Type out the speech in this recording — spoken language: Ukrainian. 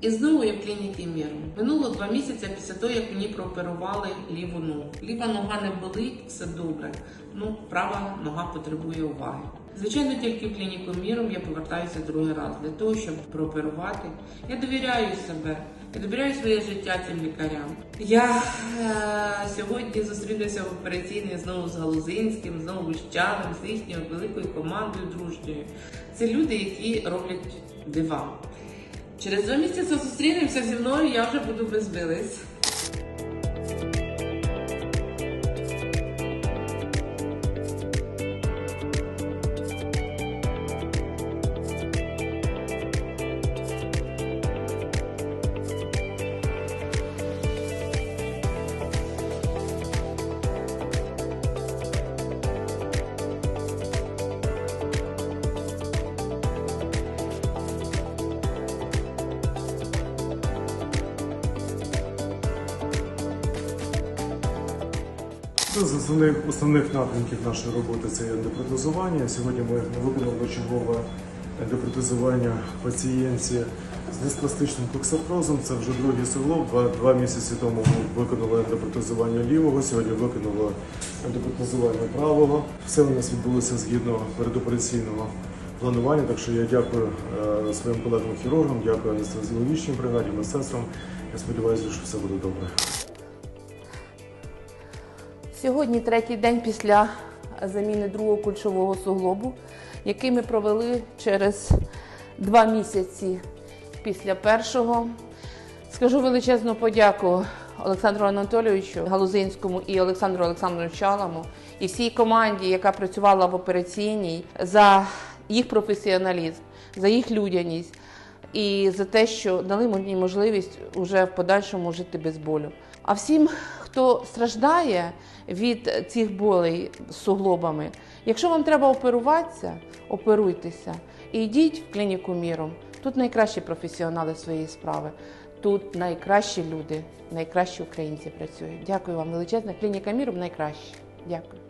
І знову я в клініці міру. Минуло два місяці після того, як мені прооперували ліву ногу. Ліва нога не болить, все добре. Ну, права нога потребує уваги. Звичайно, тільки в клініку міром я повертаюся другий раз для того, щоб прооперувати. Я довіряю себе. Я довіряю своє життя цим лікарям. Я е, сьогодні зустрінуся в операційній знову з Галузинським, знову з Чалем, з їхньою великою командою дружньою. Це люди, які роблять дива. Через два місяці зустрінемося зі мною, я вже буду без вилиць. Це з основних, основних напрямків нашої роботи це ендопротезування. Сьогодні ми виконали чергове ендопротезування пацієнтці з диспластичним коксафрозом. Це вже другий суглоб. Два, два місяці тому ми виконали ендопротезування лівого, сьогодні виконали ендопротезування правого. Все у нас відбулося згідно передопераційного планування. Так що я дякую е, своїм колегам-хірургам, дякую анестезіологічній бригаді, медсестрам. Я сподіваюся, що все буде добре. Сьогодні третій день після заміни другого кульшового суглобу, який ми провели через два місяці після першого. Скажу величезну подяку Олександру Анатолійовичу Галузинському і Олександру Олександровичу Чаламу і всій команді, яка працювала в операційній, за їх професіоналізм, за їх людяність і за те, що дали мені можливість уже в подальшому жити без болю. А всім, хто страждає від цих болей з суглобами, якщо вам треба оперуватися, оперуйтеся і йдіть в клініку міром. Тут найкращі професіонали своєї справи. Тут найкращі люди, найкращі українці працюють. Дякую вам величезна. Клініка міром найкраще. Дякую.